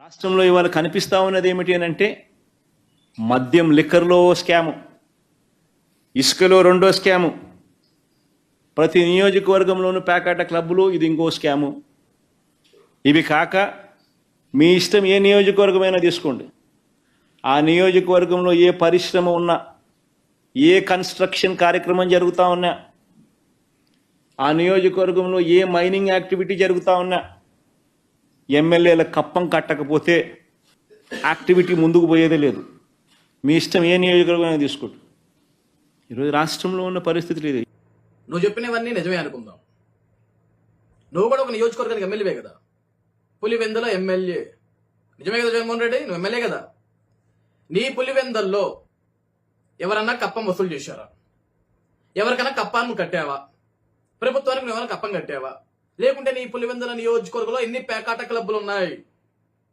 రాష్ట్రంలో ఇవాళ కనిపిస్తూ ఉన్నది ఏమిటి అని అంటే మద్యం లిక్కర్లో స్కాము ఇసుకలో రెండో స్కాము ప్రతి నియోజకవర్గంలోనూ ప్యాకాట క్లబ్బులు ఇది ఇంకో స్కాము. ఇవి కాక మీ ఇష్టం ఏ నియోజకవర్గమైనా తీసుకోండి. ఆ నియోజకవర్గంలో ఏ పరిశ్రమ ఉన్నా ఏ కన్స్ట్రక్షన్ కార్యక్రమం జరుగుతూ ఉన్నా ఆ నియోజకవర్గంలో ఏ మైనింగ్ యాక్టివిటీ జరుగుతూ ఉన్నా ఎమ్మెల్యేల కప్పం కట్టకపోతే యాక్టివిటీ ముందుకు పోయేదే లేదు. మీ ఇష్టం ఏ నియోజకవర్గం తీసుకోండి. ఈరోజు రాష్ట్రంలో ఉన్న పరిస్థితులు ఇది నువ్వు చెప్పినవన్నీ నిజమే అనుకుందాం. నువ్వు కూడా ఒక నియోజకవర్గానికి ఎమ్మెల్యే కదా? పులివెందుల ఎమ్మెల్యే. నిజమే కదా జగన్మోహన్ రెడ్డి? నువ్వు ఎమ్మెల్యే కదా? నీ పులివెందల్లో ఎవరన్నా కప్పం వసూలు చేశారా? ఎవరికైనా కప్పాన్ని కట్టావా? ప్రభుత్వానికి నువ్వు ఎవరైనా కప్పం కట్టావా? లేకుంటే నీ పులివెందుల నియోజకవర్గంలో ఎన్ని పేకాట క్లబ్బులు ఉన్నాయి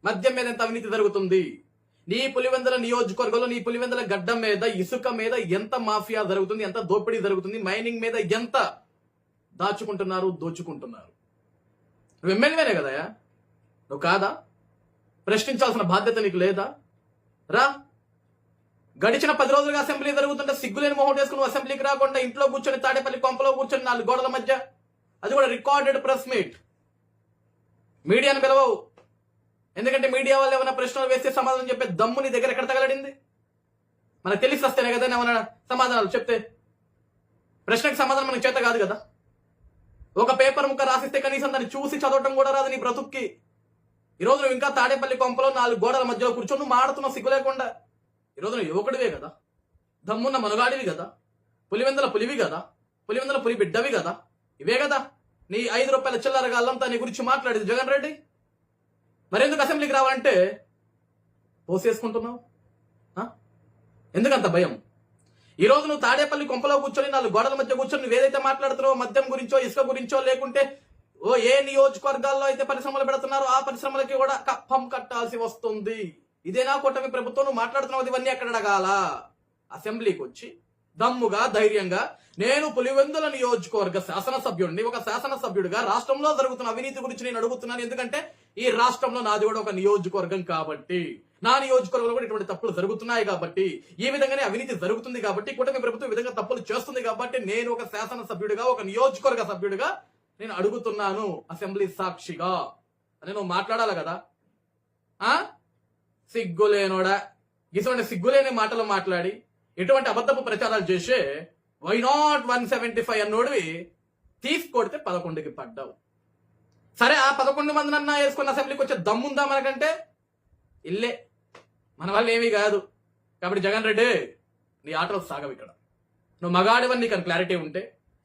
మద్యం మీద ఎంత అవినీతి జరుగుతుంది? నీ పులివెందుల నియోజకవర్గంలో నీ పులివెందుల గడ్డ మీద ఇసుక మీద ఎంత మాఫియా జరుగుతుంది? ఎంత దోపిడీ జరుగుతుంది? మైనింగ్ మీద ఎంత దాచుకుంటున్నారు దోచుకుంటున్నారు? నువ్వు ఎమ్మెల్యేనే కదయా నువ్వు కాదా? ప్రశ్నించాల్సిన బాధ్యత నీకు లేదా? రా. గడిచిన పది రోజులుగా అసెంబ్లీ జరుగుతుంటే సిగ్గులేని మొహం వేసుకుని అసెంబ్లీకి రాకుండా ఇంట్లో కూర్చొని తాడేపల్లి కొంపలో కూర్చొని నాలుగు గోడల మధ్య అది కూడా రికార్డెడ్ ప్రెస్ మీట్. మీడియాను పిలవవు. ఎందుకంటే మీడియా వాళ్ళు ఏమైనా ప్రశ్నలు వేస్తే సమాధానం చెప్పే దమ్ము నీ దగ్గర ఎక్కడ తగలడింది? మనకు తెలిసి వస్తేనే కదా ఏమైనా సమాధానాలు చెప్తే. ప్రశ్నకు సమాధానం మనకు చేత కాదు కదా. ఒక పేపర్ ముక్క రాసిస్తే కనీసం దాన్ని చూసి చదవటం కూడా రాదు నీ బ్రతుక్కి. ఈరోజు నువ్వు ఇంకా తాడేపల్లి కొంపలో నాలుగు గోడల మధ్యలో కూర్చొని నువ్వు మాడుతున్నావు సిగ్గు లేకుండా. ఈరోజు నువ్వు యువకుడివే కదా. దమ్మున్న మనుగాడివి కదా. పులివెందల పులివి కదా. పులివెందల పులి బిడ్డవి కదా. ఇవే కదా? నీ ఐదు రూపాయల చిల్లర అల్లంతా నీ గురించి మాట్లాడేది జగన్ రెడ్డి? మరెందుకు అసెంబ్లీకి రావాలంటే పోసేసుకుంటున్నావు? ఎందుకంత భయం? ఈ రోజు నువ్వు తాడేపల్లి కొంపలో కూర్చొని నాలుగు గోడల మధ్య కూర్చొని నువ్వు ఏదైతే మాట్లాడుతున్నావో మద్యం గురించో ఇసుక గురించో లేకుంటే ఓ ఏ నియోజకవర్గాల్లో అయితే పరిశ్రమలు పెడుతున్నారో ఆ పరిశ్రమలకి కూడా కప్పం కట్టాల్సి వస్తుంది. ఇదేనా కూటమి ప్రభుత్వం? నువ్వు మాట్లాడుతున్నావు ఇవన్నీ ఎక్కడ అడగాల? అసెంబ్లీకి వచ్చి దమ్ముగా ధైర్యంగా నేను పులివెందుల నియోజకవర్గ శాసనసభ్యుడిని ఒక శాసనసభ్యుడిగా రాష్ట్రంలో జరుగుతున్న అవినీతి గురించి నేను అడుగుతున్నాను. ఎందుకంటే ఈ రాష్ట్రంలో నాది కూడా ఒక నియోజకవర్గం కాబట్టి నా నియోజకవర్గంలో కూడా ఇటువంటి తప్పులు జరుగుతున్నాయి కాబట్టి ఈ విధంగానే అవినీతి జరుగుతుంది కాబట్టి కూటమి ప్రభుత్వం ఈ విధంగా తప్పులు చేస్తుంది కాబట్టి నేను ఒక శాసనసభ్యుడిగా ఒక నియోజకవర్గ సభ్యుడిగా నేను అడుగుతున్నాను అసెంబ్లీ సాక్షిగా. అని నువ్వు మాట్లాడాలి కదా. ఆ? సిగ్గులేనోడా? ఇటువంటి సిగ్గులేని మాటలు మాట్లాడి ఎటువంటి అబద్ధపు ప్రచారాలు చేసే why not one seventy five అన్నోడివి తీసుకొడితే పదకొండుకి పడ్డావు. సరే ఆ పదకొండు మంది నన్న వేసుకున్న అసెంబ్లీకి వచ్చే దమ్ముందా మనకంటే? ఇల్లే. మన వల్ల ఏమీ కాదు. కాబట్టి జగన్ రెడ్డి నీ ఆటలు సాగవు ఇక్కడ. నువ్వు మగాడివని నీకు క్లారిటీ ఉంటే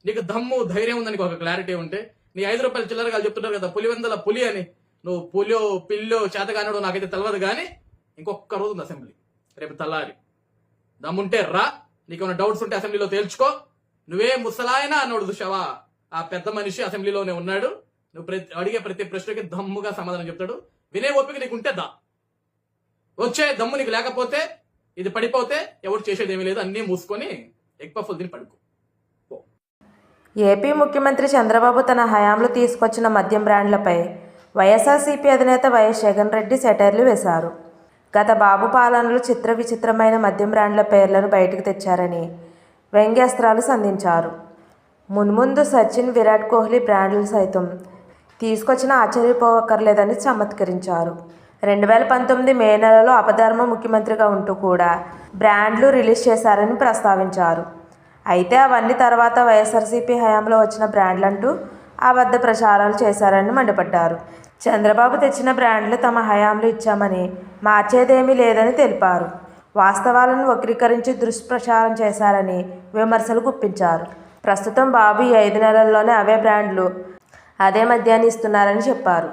నీకు దమ్ము ధైర్యం ఉందని ఒక క్లారిటీ ఉంటే నీ ఐదు రూపాయల చిల్లరగా చెప్తున్నారు కదా పులివెందల పులి అని. నువ్వు పులియో పిల్లో చేతగానో నాకైతే తెలియదు కానీ ఇంకొక రోజు ఉంది అసెంబ్లీ రేపు తెల్లారి దమ్ముంటే రా నీకేమైనా డౌట్స్ ఉంటే అసెంబ్లీలో తేల్చుకో. నువ్వే ముసలాయన అన్నాడు చూసావా ఆ పెద్ద మనిషి అసెంబ్లీలోనే ఉన్నాడు. నువ్వు ప్రతి అడిగే ప్రతి ప్రశ్నకి దమ్ముగా సమాధానం చెప్తాడు. వినే ఓపిక నీకు ఉంటే దా. వచ్చే దమ్ము నీకు లేకపోతే ఇది పడిపోతే ఎవరు చేసేది ఏమీ లేదు అన్నీ మూసుకొని ఎగ్ పఫ్ఫులు తిని పడుకో. ఏపీ ముఖ్యమంత్రి చంద్రబాబు తన హయాంలో తీసుకొచ్చిన మద్యం బ్రాండ్లపై వైఎస్ఆర్సీపీ అధినేత వైఎస్ జగన్ రెడ్డి సెటైర్లు వేశారు. గత బాబు పాలనలో చిత్ర విచిత్రమైన మద్యం బ్రాండ్ల పేర్లను బయటకు తెచ్చారని వ్యంగ్యాస్త్రాలు సంధించారు. మున్ముందు సచిన్ విరాట్ కోహ్లీ బ్రాండ్లు సైతం తీసుకొచ్చిన ఆశ్చర్యపోవక్కర్లేదని చమత్కరించారు. రెండు వేల పంతొమ్మిది మే నెలలో అపధర్మ ముఖ్యమంత్రిగా ఉంటూ కూడా బ్రాండ్లు రిలీజ్ చేశారని ప్రస్తావించారు. అయితే అవన్నీ తర్వాత వైఎస్ఆర్సీపీ హయాంలో వచ్చిన బ్రాండ్లంటూ అబద్ధ ప్రచారాలు చేశారని మండిపడ్డారు. చంద్రబాబు తెచ్చిన బ్రాండ్లు తమ హయాంలో ఇచ్చామని మార్చేదేమీ లేదని తెలిపారు. వాస్తవాలను వక్రీకరించి దుష్ప్రచారం చేశారని విమర్శలు గుప్పించారు. ప్రస్తుతం బాబు ఈ ఐదు నెలల్లోనే అవే బ్రాండ్లు అదే మద్యాన్ని ఇస్తున్నారని చెప్పారు.